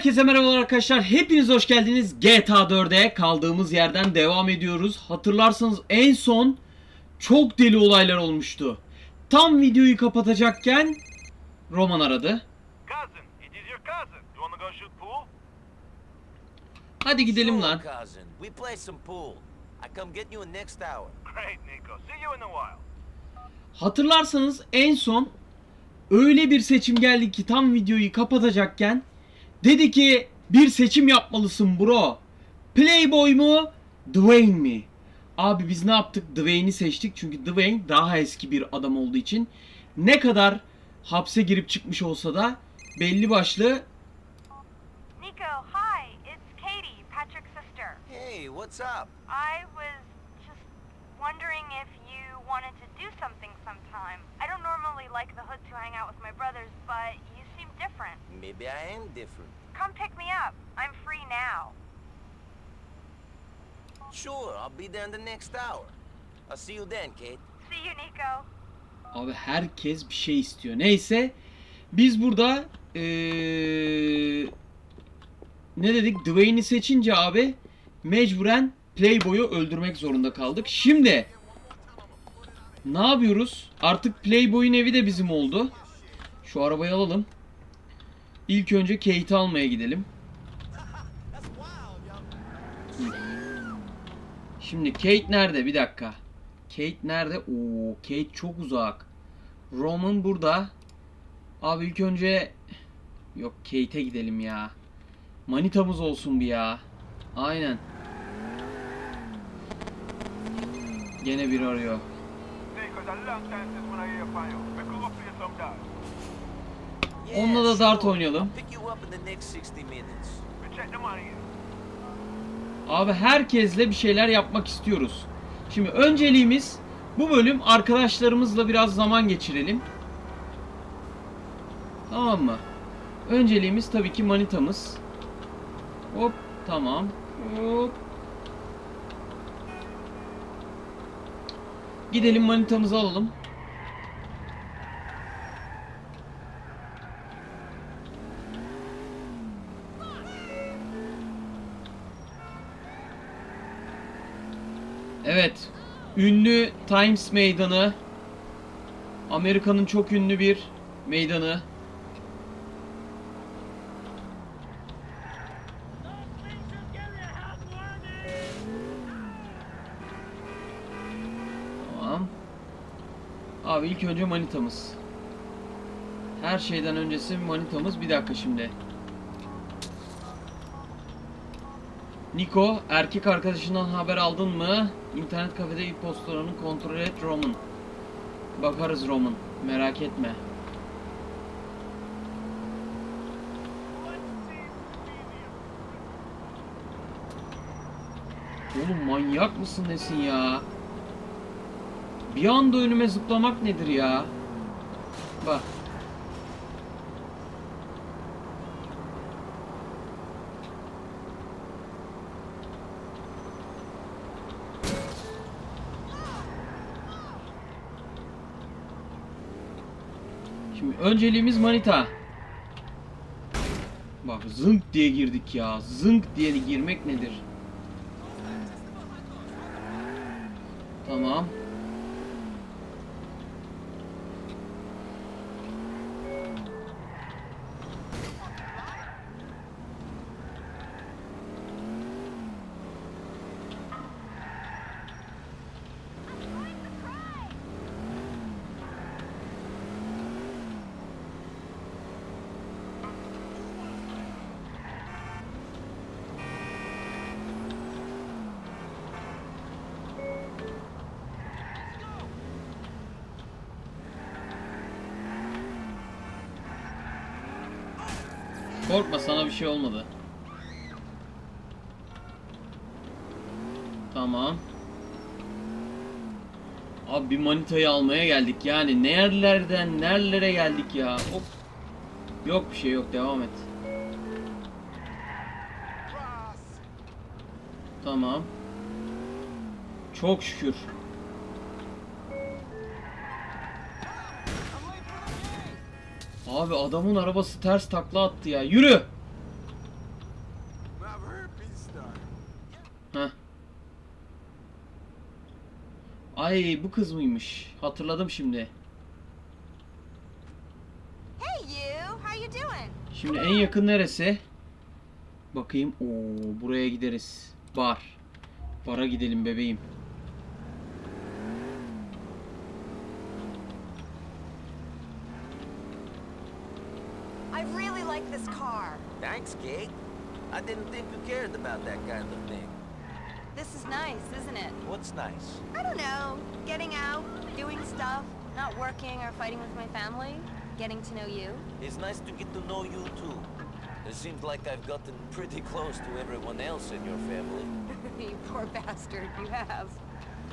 Herkese merhabalar arkadaşlar. Hepiniz hoş geldiniz. GTA 4'e kaldığımız yerden devam ediyoruz. Hatırlarsanız en son çok deli olaylar olmuştu. Tam videoyu kapatacakken Roman aradı. Cousin, it is your cousin. You wanna go shoot pool? Hadi gidelim lan. cousin. We play some pool. I come get you in next hour. Great, Nico. See you in a while. Hatırlarsanız en son öyle bir seçim geldi ki tam videoyu kapatacakken dedi ki bir seçim yapmalısın bro. Playboy mu? Dwayne mi? Abi biz ne yaptık? Dwayne'i seçtik çünkü Dwayne daha eski bir adam olduğu için ne kadar hapse girip çıkmış olsa da belli başlı Nico, hi. It's Katie, Patrick's sister. Hey, what's up? I was just wondering if you wanted to do something sometime. I don't normally like the Hoods who hang out with my brothers, but you seem different. Maybe I am different. Come pick me up. I'm free now. Sure, I'll be there in the next hour. I'll see you then, Kate. See you, Nico. Abi herkes bir şey istiyor. Neyse biz burada eee, ne dedik? Dwayne'i seçince abi mecburen Playboy'u öldürmek zorunda kaldık. Şimdi ne yapıyoruz? Artık Playboy'un evi de bizim oldu. Şu arabayı alalım. İlk önce Kate'i almaya gidelim. Şimdi Kate nerede? Bir dakika. Kate nerede? Oo, Kate çok uzak. Roman burada. Abi ilk önce yok Kate'e gidelim ya. Manitamız olsun bir ya. Aynen. Gene bir arıyor. Onunla da dart oynayalım. I'll pick you up in the next 60 minutes. We check the money in. Abi herkesle bir şeyler yapmak istiyoruz. Şimdi önceliğimiz bu bölüm arkadaşlarımızla biraz zaman geçirelim. Tamam mı? Önceliğimiz tabii ki manitamız. Hop tamam. Hop. Gidelim manitamızı alalım. Ünlü Times Meydanı. Amerika'nın çok ünlü bir meydanı. Tamam. Abi ilk önce manitamız. Her şeyden öncesi manitamız. Bir dakika şimdi. Niko, erkek arkadaşından haber aldın mı? İnternet kafede e-postalarını kontrol et Roman. Bakarız Roman, merak etme. Oğlum manyak mısın nesin ya? Bir anda önüme zıplamak nedir ya? Bak. Şimdi önceliğimiz manita. Bak zınk diye girdik ya. Zınk diye girmek nedir? Tamam. Korkma sana bir şey olmadı. Tamam. Abi bir manitayı almaya geldik yani nerelerden nerelere geldik ya. Hop. Yok bir şey yok devam et. Tamam. Çok şükür. Abi adamın arabası ters takla attı ya. Yürü. Heh. Ay bu kız mıymış? Hatırladım şimdi. Şimdi en yakın neresi? Bakayım. Oo buraya gideriz. Bar. Bara gidelim bebeğim. I really like this car. Thanks, Kate. I didn't think you cared about that kind of thing. This is nice, isn't it? What's nice? I don't know. Getting out, doing stuff, not working or fighting with my family, getting to know you. It's nice to get to know you too. It seems like I've gotten pretty close to everyone else in your family. you poor bastard, you have.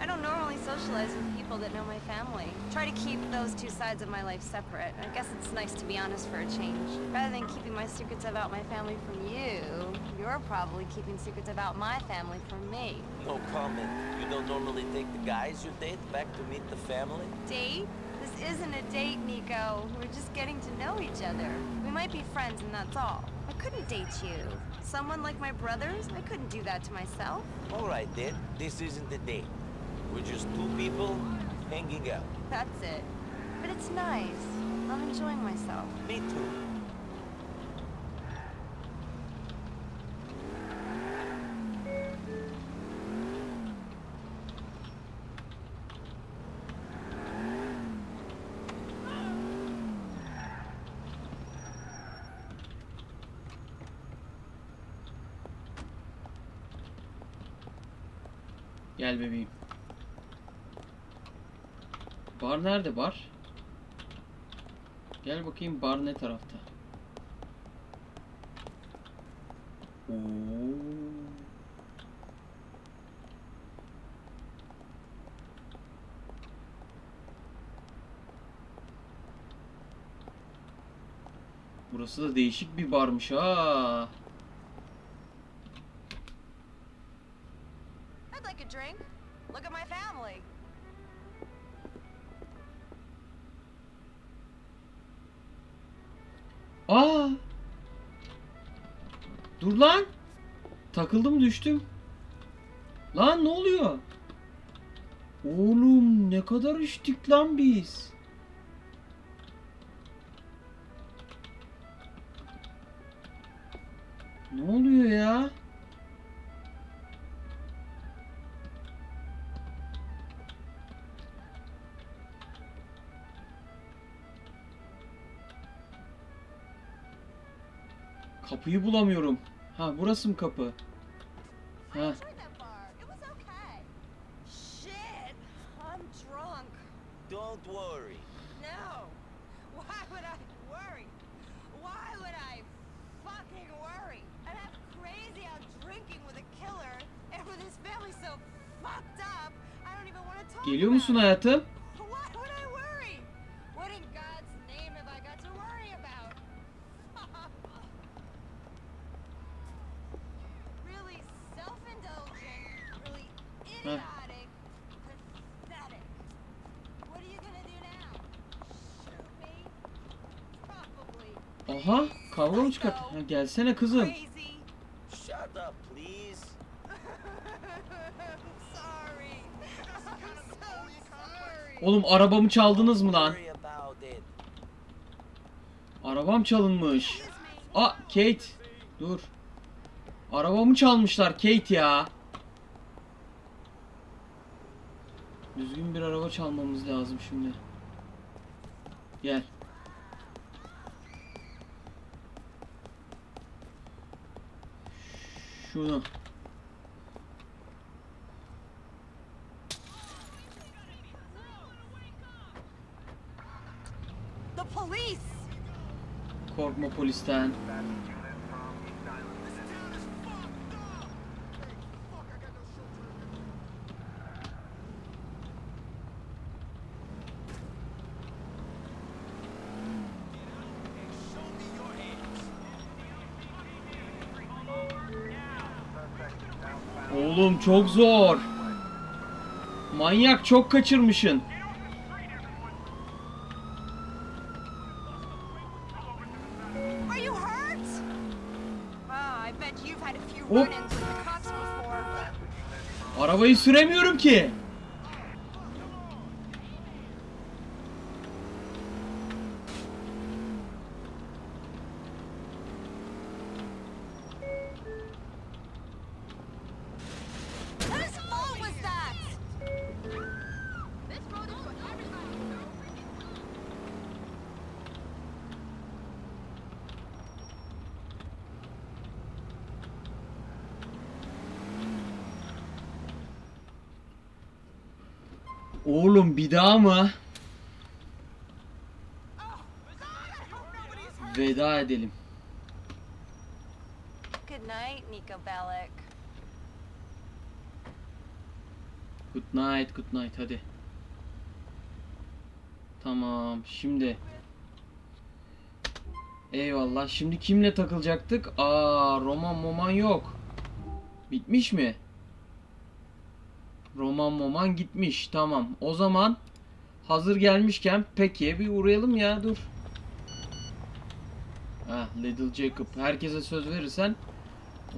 I don't normally socialize with people that know my family. Try to keep those two sides of my life separate. I guess it's nice to be honest for a change. Rather than keeping my secrets about my family from you, you're probably keeping secrets about my family from me. No comment. You don't normally take the guys you date back to meet the family? Date? This isn't a date, Nico. We're just getting to know each other. We might be friends and that's all. I couldn't date you. Someone like my brothers? I couldn't do that to myself. Alright then, this isn't a date. We're just two people hanging out. That's it. But it's nice. I'm enjoying myself. Me too. Gel bebeğim. Bar nerede bar? Gel bakayım bar ne tarafta? Oo. Burası da değişik bir barmış ha. I'd like a drink. Look at my family. Aa! Dur lan. Takıldım düştüm. Lan ne oluyor? Oğlum ne kadar içtik lan biz. Ne oluyor ya? Kapıyı bulamıyorum. Ha burası mı kapı? Ha. Don't worry. No. Why would I worry? Why would I fucking worry? I'm crazy out drinking with a killer and with his family so fucked up, I don't even want to talk Geliyor musun hayatım? Aha kavga mı çıkart? Ha, gelsene kızım. Shut up, please. Oğlum arabamı çaldınız mı lan? Arabam çalınmış. Aa Kate. Dur. Arabamı çalmışlar Kate ya. Düzgün bir araba çalmamız lazım şimdi. Gel. Police! Korkma polisten. Oğlum çok zor. Manyak çok kaçırmışın. Ah, Hop. before. Arabayı süremiyorum ki. Bir daha mı? Veda edelim. Good night, Nico Bellic. Good night, good night hadi. Tamam, şimdi. Eyvallah. Şimdi kimle takılacaktık? Aa, Roman Moman yok. Bitmiş mi? Roman Moman gitmiş. Tamam. O zaman hazır gelmişken Peki'ye bir uğrayalım ya. Dur. Ah, Little Jacob. Herkese söz verirsen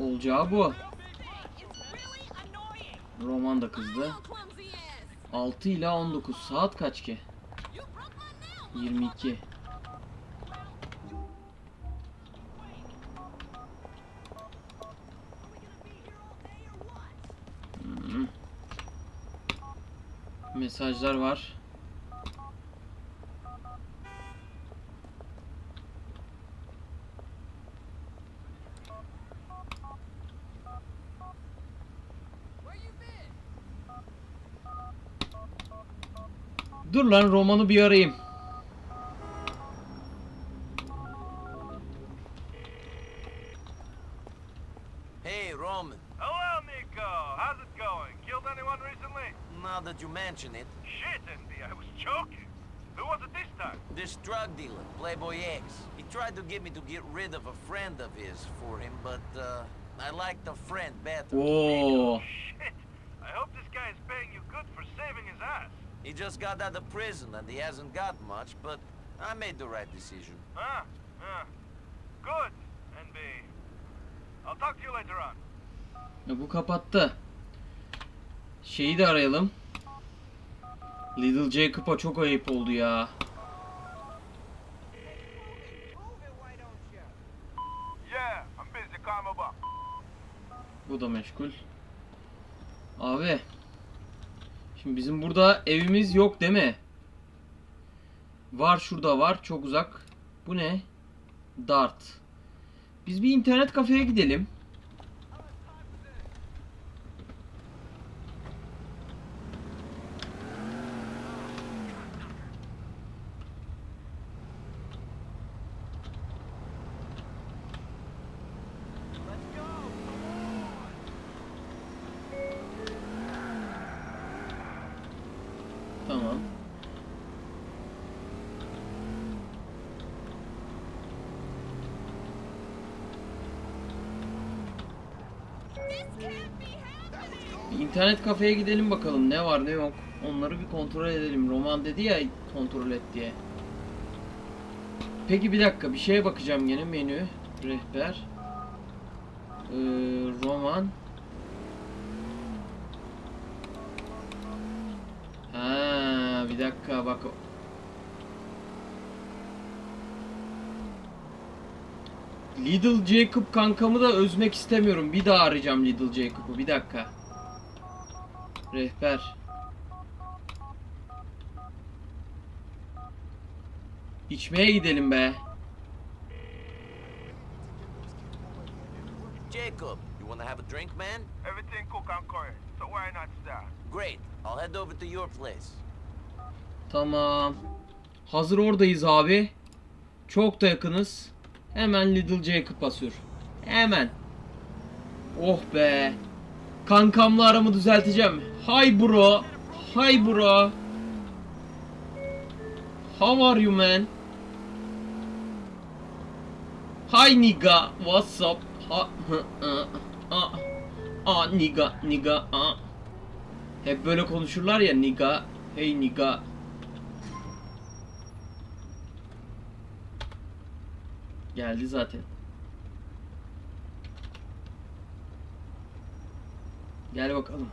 olacağı bu. Roman da kızdı. 6 ile 19 saat kaç ki? 22. Mesajlar var. Dur lan romanı bir arayayım. Hey, Roman. Hello, Nico. How's it going? Killed anyone recently? Now that you mention it, Shit, Andy, I was joking. Who was it this time? this drug dealer, Playboy X, he tried to get me to get rid of a friend of his for him, but uh, I like the friend better. Oo. Shit. I hope this guy is paying you good for saving his ass. He just got out of prison and he hasn't got much, but I made the right decision. Huh? Huh. Good, NB. I'll talk to you later on. Ya bu kapattı. Şeyi de arayalım. Little Jacob'a çok ayıp oldu ya. Bu da meşgul. Abi. Şimdi bizim burada evimiz yok değil mi? Var şurada var. Çok uzak. Bu ne? Dart. Biz bir internet kafeye gidelim. Tamam. Bir internet kafeye gidelim bakalım ne var ne yok. Onları bir kontrol edelim. Roman dedi ya kontrol et diye. Peki bir dakika bir şeye bakacağım gene menü rehber. Ee, roman. Ha bir dakika bak. Little Jacob kankamı da özmek istemiyorum. Bir daha arayacağım Little Jacob'u. Bir dakika. Rehber. İçmeye gidelim be. Jacob, you wanna have a drink, man? Everything cook and curry, so why not start? Great, I'll head over to your place. Tamam. Hazır oradayız abi. Çok da yakınız. Hemen Little Jacob'a sür. Hemen. Oh be. Kankamla aramı düzelteceğim. Hi bro. Hi bro. How are you man? Hi nigga. What's up? Ha, hı, hı, ah, ah, nigga, nigga, ah. Hep böyle konuşurlar ya nigga. Hey nigga. Geldi zaten. Gel bakalım.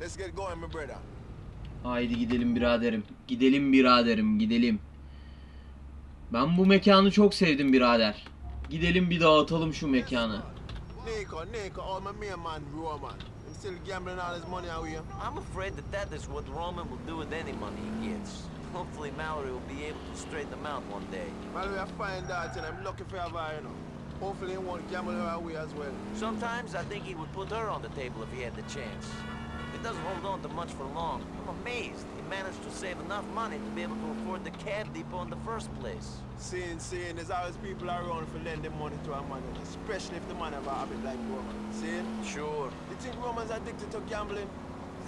Let's get going, my brother. Haydi gidelim biraderim. Gidelim biraderim, gidelim. Ben bu mekanı çok sevdim birader. Gidelim bir dağıtalım şu mekanı. Nico, Nico, all my main man, Roman. Him still gambling all his money away. I'm afraid that that is what Roman will do with any money he gets. Hopefully Mallory will be able to straighten them out one day. We are find out, and I'm lucky for her, you know. Hopefully, he won't gamble her away as well. Sometimes I think he would put her on the table if he had the chance. It doesn't hold on to much for long. I'm amazed he managed to save enough money to be able to afford the cab depot in the first place. Seeing, seeing, there's always people around for lend them money to a man, especially if the man have a habit like Roman. Seeing? Sure. You think Roman's addicted to gambling?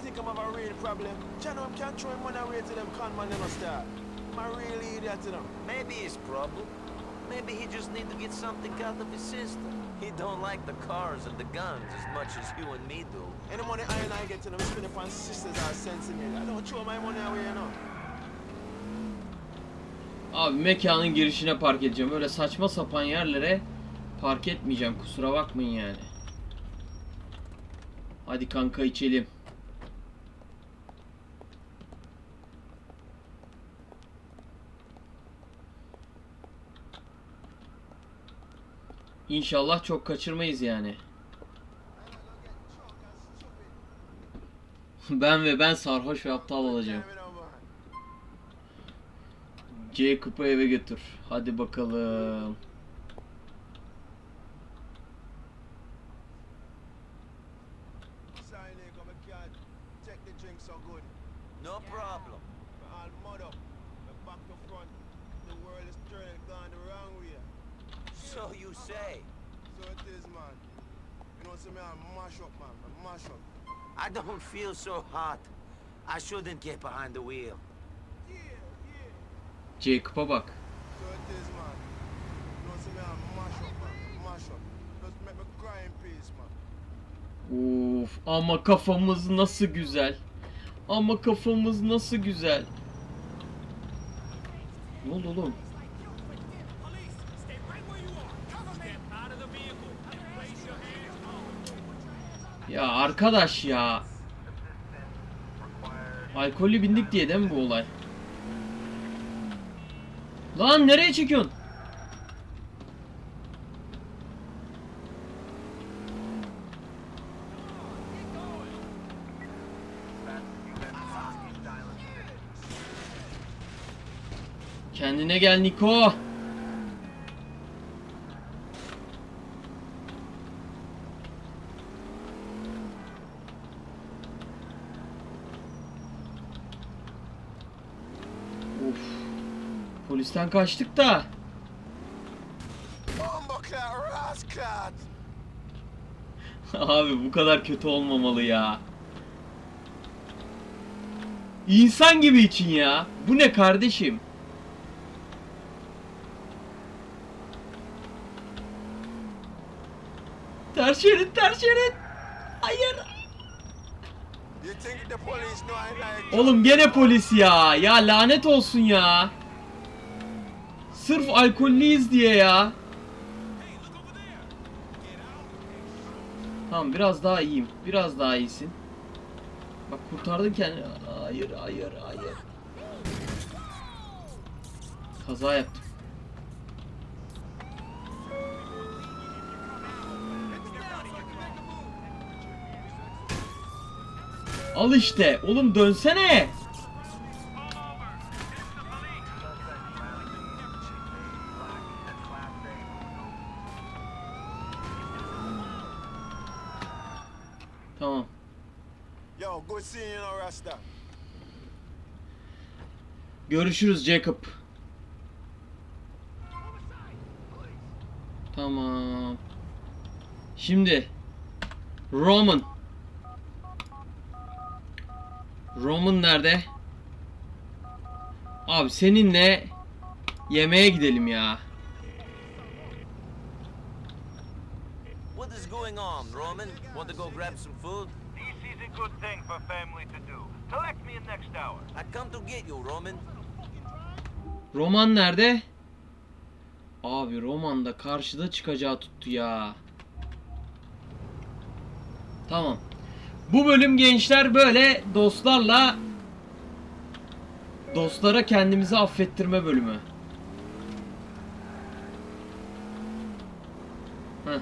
Think I'm have a real problem? Channel him can't throw him money away to them con man never start. I'm a real idiot to them. Maybe his problem. Maybe he just need to get something out of his system. He don't like the cars and the guns as much as you and me do. Any money I and I get to them spend upon sisters are sensible. I don't throw my money away, you know. Abi mekanın girişine park edeceğim. Öyle saçma sapan yerlere park etmeyeceğim. Kusura bakmayın yani. Hadi kanka içelim. İnşallah çok kaçırmayız yani. ben ve ben sarhoş ve aptal olacağım. Jacob'u eve götür. Hadi bakalım. Sorry, nigga, I can't take the drink so good. No problem. All mud up, the back to front. The world is turning, gone the wrong way. So you say. So it is, man. Me, I mash up, man. Mash up. I don't feel so hot. I shouldn't get behind the wheel. Yeah, yeah. Jacob'a bak. So it is, man. Me, I mash up, man. Mash up. Just make me cry in peace, man. Uf ama kafamız nasıl güzel. Ama kafamız nasıl güzel. Ne oldu oğlum? Ya arkadaş ya. Alkollü bindik diye değil mi bu olay? Lan nereye çekiyorsun? Kendine gel Niko. Of. Polisten kaçtık da. Abi bu kadar kötü olmamalı ya. İnsan gibi için ya. Bu ne kardeşim? Ters şerit, ters şerit. Hayır. Oğlum gene polis ya. Ya lanet olsun ya. Sırf alkollüyüz diye ya. Tamam biraz daha iyiyim. Biraz daha iyisin. Bak kurtardın kendini. Hayır hayır hayır. Kaza yaptım. Al işte. Oğlum dönsene. Tamam. Yo, good seeing you, know, Rasta. Görüşürüz Jacob. Tamam. Şimdi Roman. Roman nerede? Abi seninle yemeğe gidelim ya. What is going on, Roman? Want to go grab some food? Good thing for family to do. Collect me in next hour. I come to get you, Roman. Roman nerede? Abi Roman da karşıda çıkacağı tuttu ya. Tamam. Bu bölüm gençler böyle dostlarla dostlara kendimizi affettirme bölümü. Heh.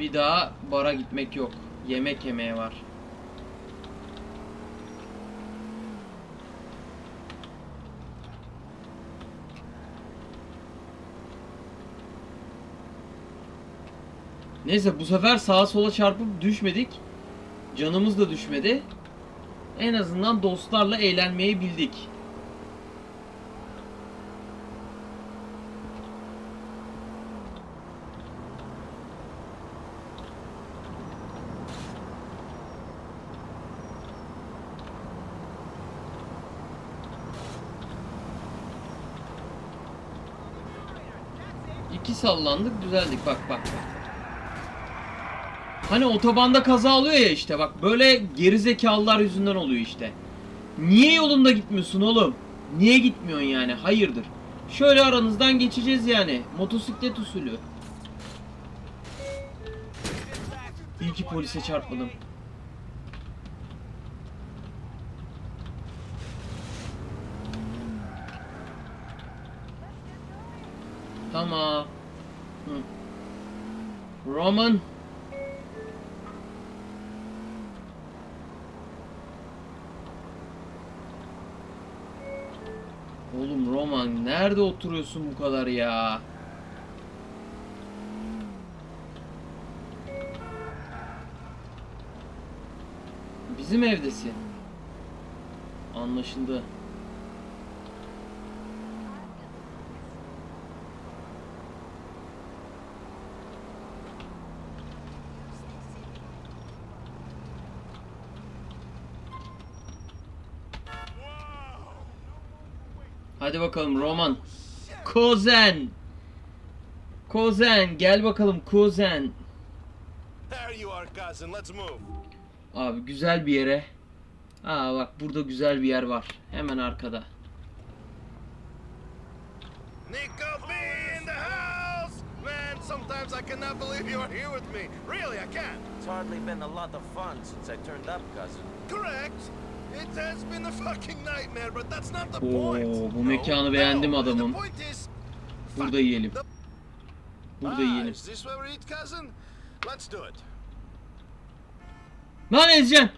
Bir daha bara gitmek yok. Yemek yemeye var. Neyse bu sefer sağa sola çarpıp düşmedik. Canımız da düşmedi. En azından dostlarla eğlenmeyi bildik. İki sallandık düzeldik bak bak. Hani otobanda kaza oluyor ya işte bak böyle gerizekalılar yüzünden oluyor işte. Niye yolunda gitmiyorsun oğlum? Niye gitmiyorsun yani? Hayırdır? Şöyle aranızdan geçeceğiz yani. Motosiklet usulü. İyi ki polise çarpmadım. Tamam. Roman. Oğlum Roman nerede oturuyorsun bu kadar ya? Bizim evdesin. Anlaşıldı. Hadi bakalım Roman. Kozen. Kozen gel bakalım Kozen. There you are, cousin. Let's move. Abi güzel bir yere. Aa bak burada güzel bir yer var. Hemen arkada. Nico B in the house! Man, sometimes I cannot believe you are here with me. Really, I can't. It's hardly been a lot of fun since I turned up, cousin. Correct. It has been a fucking nightmare, but that's not the Oo bu mekanı beğendim adamım. Burada yiyelim. Burada Ah, yiyelim. Lan Ezcan.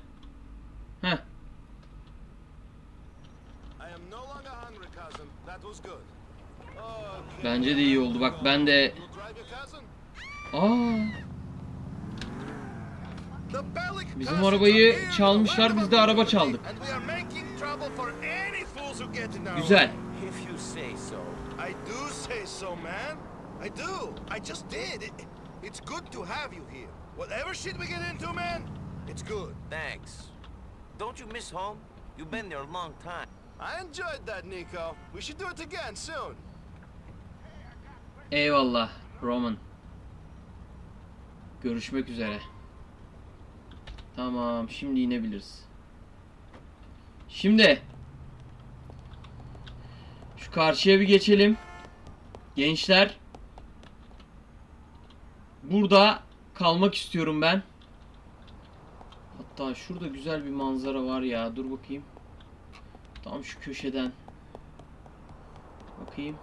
Heh. Bence de iyi oldu. Bak ben de... Aa. Bizim arabayı çalmışlar, biz de araba çaldık. And we are making trouble for any fools who get in our Güzel. way. If you say so. I do say so, man. I do. I just did. It, it's good to have you here. Whatever shit we get into, man, it's good. Thanks. Don't you miss home? You've been there a long time. I enjoyed that, Nico. We should do it again soon. Eyvallah Roman. Görüşmek üzere. Tamam şimdi inebiliriz. Şimdi şu karşıya bir geçelim. Gençler burada kalmak istiyorum ben. Hatta şurada güzel bir manzara var ya. Dur bakayım. Tam şu köşeden. Bakayım.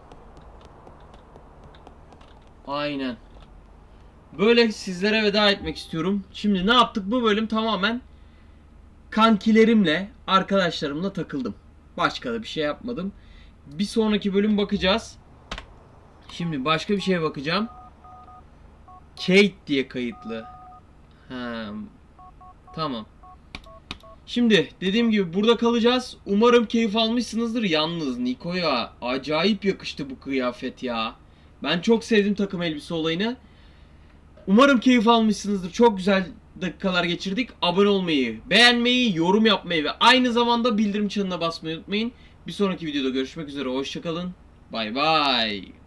Aynen. Böyle sizlere veda etmek istiyorum. Şimdi ne yaptık? Bu bölüm tamamen kankilerimle, arkadaşlarımla takıldım. Başka da bir şey yapmadım. Bir sonraki bölüm bakacağız. Şimdi başka bir şeye bakacağım. Kate diye kayıtlı. Ha, tamam. Şimdi dediğim gibi burada kalacağız. Umarım keyif almışsınızdır. Yalnız Niko'ya acayip yakıştı bu kıyafet ya. Ben çok sevdim takım elbise olayını. Umarım keyif almışsınızdır. Çok güzel dakikalar geçirdik. Abone olmayı, beğenmeyi, yorum yapmayı ve aynı zamanda bildirim çanına basmayı unutmayın. Bir sonraki videoda görüşmek üzere. Hoşçakalın. Bay bay.